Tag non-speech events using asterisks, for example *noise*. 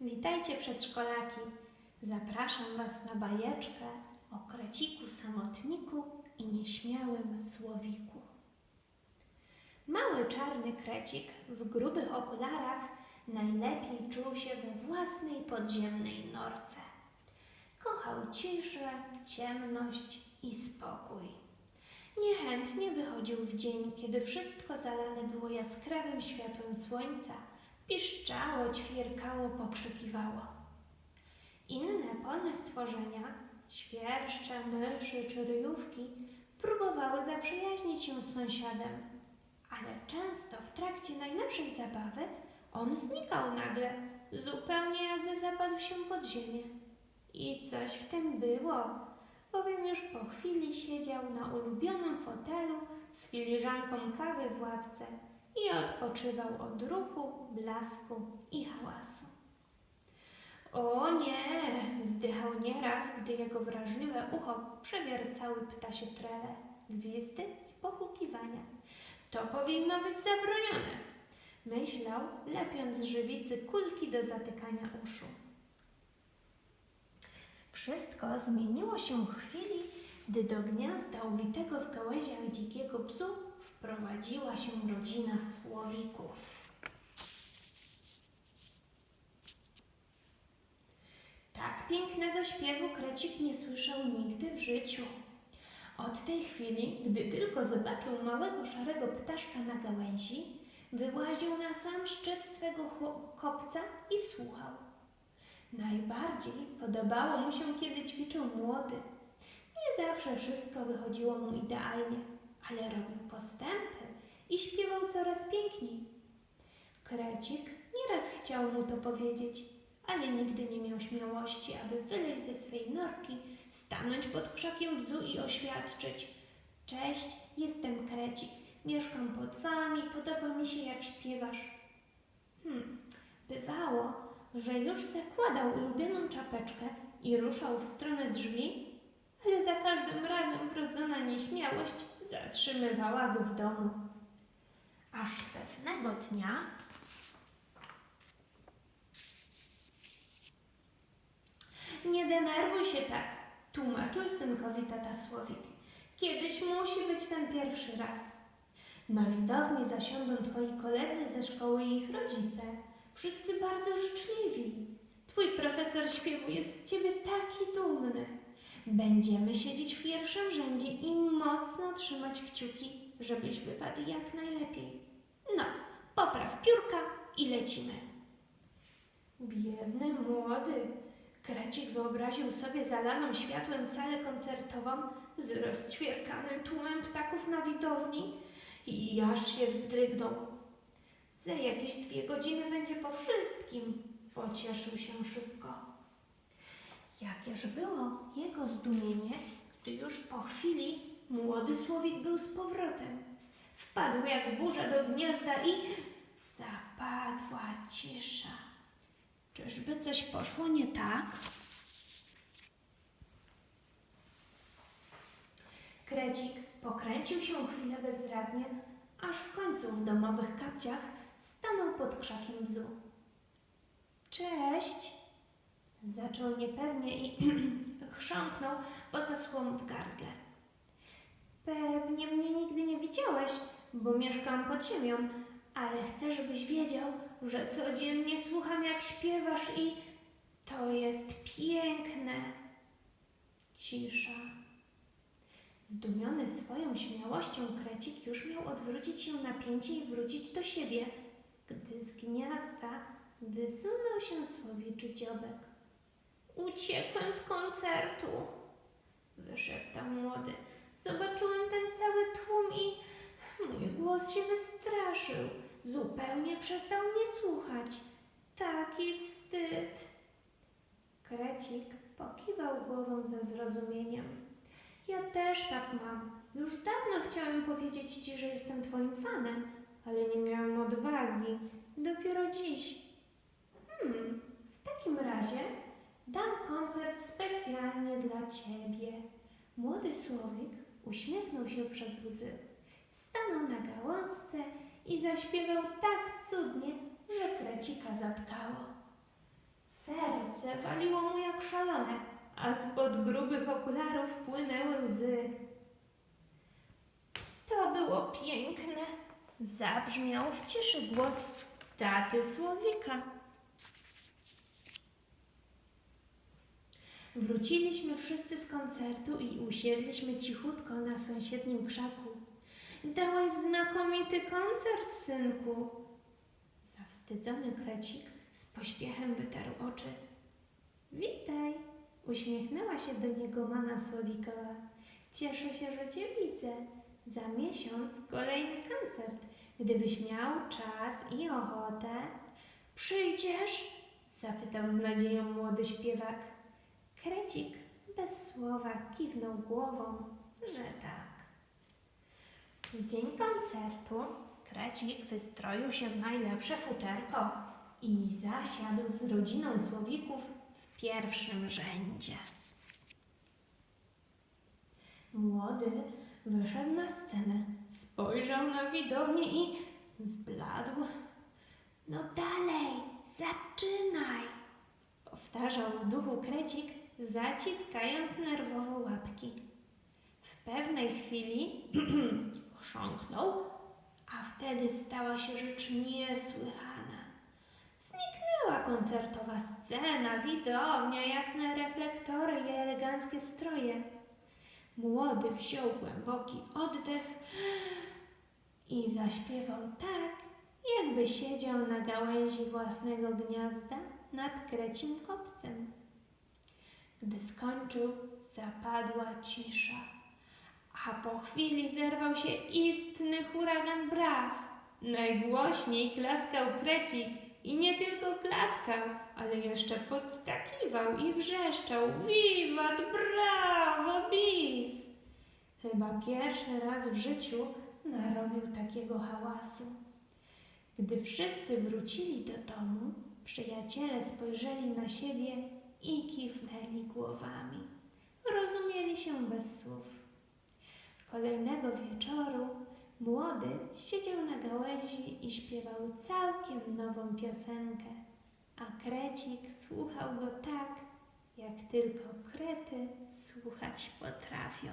Witajcie przedszkolaki. Zapraszam Was na bajeczkę o kreciku samotniku i nieśmiałym słowiku. Mały czarny krecik w grubych okularach najlepiej czuł się we własnej podziemnej norce. Kochał ciszę, ciemność i spokój. Niechętnie wychodził w dzień, kiedy wszystko zalane było jaskrawym światłem słońca, piszczało, ćwierkało, pokrzykiwało. Inne polne stworzenia, świerszcze, myszy czy ryjówki, próbowały zaprzyjaźnić się z sąsiadem, ale często w trakcie najlepszej zabawy on znikał nagle, zupełnie jakby zapadł się pod ziemię. I coś w tym było, bowiem już po chwili siedział na ulubionym fotelu z filiżanką kawy w łapce i odpoczywał od ruchu, blasku i hałasu. O nie, wzdychał nieraz, gdy jego wrażliwe ucho przewiercały ptasie trele, gwizdy i pochukiwania. To powinno być zabronione, myślał, lepiąc z żywicy kulki do zatykania uszu. Wszystko zmieniło się w chwili, gdy do gniazda uwitego w gałęziach dzikiego bzu wprowadziła się rodzina słowików. Tak pięknego śpiewu krecik nie słyszał nigdy w życiu. Od tej chwili, gdy tylko zobaczył małego szarego ptaszka na gałęzi, wyłaził na sam szczyt swego kopca i słuchał. Najbardziej podobało mu się, kiedy ćwiczył młody. Nie zawsze wszystko wychodziło mu idealnie, ale robił postępy i śpiewał coraz piękniej. Krecik nieraz chciał mu to powiedzieć, ale nigdy nie miał śmiałości, aby wyleźć ze swej norki, stanąć pod krzakiem bzu i oświadczyć: Cześć, jestem Krecik, mieszkam pod wami, podoba mi się jak śpiewasz. Hmm, bywało, że już zakładał ulubioną czapeczkę i ruszał w stronę drzwi, ale za każdym razem wrodzona nieśmiałość zatrzymywała go w domu. Aż pewnego dnia Nie denerwuj się tak, tłumaczył synkowi tata Słowik. Kiedyś musi być ten pierwszy raz. Na widowni zasiądą twoi koledzy ze szkoły i ich rodzice. Wszyscy bardzo życzliwi. Twój profesor śpiewu jest z ciebie taki dumny. Będziemy siedzieć w pierwszym rzędzie i mocno trzymać kciuki, żebyś wypadł jak najlepiej. No, popraw piórka i lecimy. Biedny młody. Krecik wyobraził sobie zalaną światłem salę koncertową z rozćwierkanym tłumem ptaków na widowni i aż się wzdrygnął. Za jakieś dwie godziny będzie po wszystkim, pocieszył się szybko. Jakież było jego zdumienie, gdy już po chwili młody słowik był z powrotem. Wpadł jak burza do gniazda i zapadła cisza. Czyżby coś poszło nie tak? Krecik pokręcił się chwilę bezradnie, aż w końcu w domowych kapciach stanął pod krzakiem bzu. Cześć! Zaczął niepewnie i *clears throat* chrząknął, bo zaschło mu w gardle. Pewnie mnie nigdy nie widziałeś, bo mieszkam pod ziemią, ale chcę, żebyś wiedział, że codziennie słucham, jak śpiewasz i to jest piękne. Cisza. Zdumiony swoją śmiałością, krecik już miał odwrócić się napięcie i wrócić do siebie, gdy z gniazda wysunął się słowiczy dziobek. Uciekłem z koncertu, wyszeptał młody. Zobaczyłem ten cały tłum i mój głos się wystraszył. Zupełnie przestał mnie słuchać. Taki wstyd. Krecik pokiwał głową ze zrozumieniem. Ja też tak mam. Już dawno chciałem powiedzieć ci, że jestem twoim fanem, ale nie miałem odwagi. Dopiero dziś. Hmm, w takim razie dam koncert specjalnie dla ciebie. Młody słowik uśmiechnął się przez łzy. Stanął na gałązce i zaśpiewał tak cudnie, że krecika zatkało. Serce waliło mu jak szalone, a spod grubych okularów płynęły łzy. To było piękne. Zabrzmiał w ciszy głos taty Słowika. Wróciliśmy wszyscy z koncertu i usiedliśmy cichutko na sąsiednim krzaku. Dałeś znakomity koncert, synku. Zawstydzony krecik z pośpiechem wytarł oczy. Witaj, uśmiechnęła się do niego mana Słowikowa. Cieszę się, że cię widzę. Za miesiąc kolejny koncert. Gdybyś miał czas i ochotę, przyjdziesz? zapytał z nadzieją młody śpiewak. Krecik bez słowa kiwnął głową, że tak. W dzień koncertu Krecik wystroił się w najlepsze futerko i zasiadł z rodziną Słowików w pierwszym rzędzie. Młody wyszedł na scenę, spojrzał na widownię i zbladł. No dalej, zaczynaj! Powtarzał w duchu krecik, zaciskając nerwowo łapki. W pewnej chwili *clears throat* chrząknął, a wtedy stała się rzecz niesłychana. Zniknęła koncertowa scena, widownia, jasne reflektory i eleganckie stroje. Młody wziął głęboki oddech i zaśpiewał tak, jakby siedział na gałęzi własnego gniazda nad krecim kopcem. Gdy skończył, zapadła cisza, a po chwili zerwał się istny huragan braw. Najgłośniej klaskał krecik i nie tylko klaskał, ale jeszcze podskakiwał i wrzeszczał Wiwat, brawo, bis! Chyba pierwszy raz w życiu narobił takiego hałasu. Gdy wszyscy wrócili do domu, przyjaciele spojrzeli na siebie i kiwnęli głowami. Rozumieli się bez słów. Kolejnego wieczoru młody siedział na gałęzi i śpiewał całkiem nową piosenkę, a krecik słuchał go tak, jak tylko krety słuchać potrafią.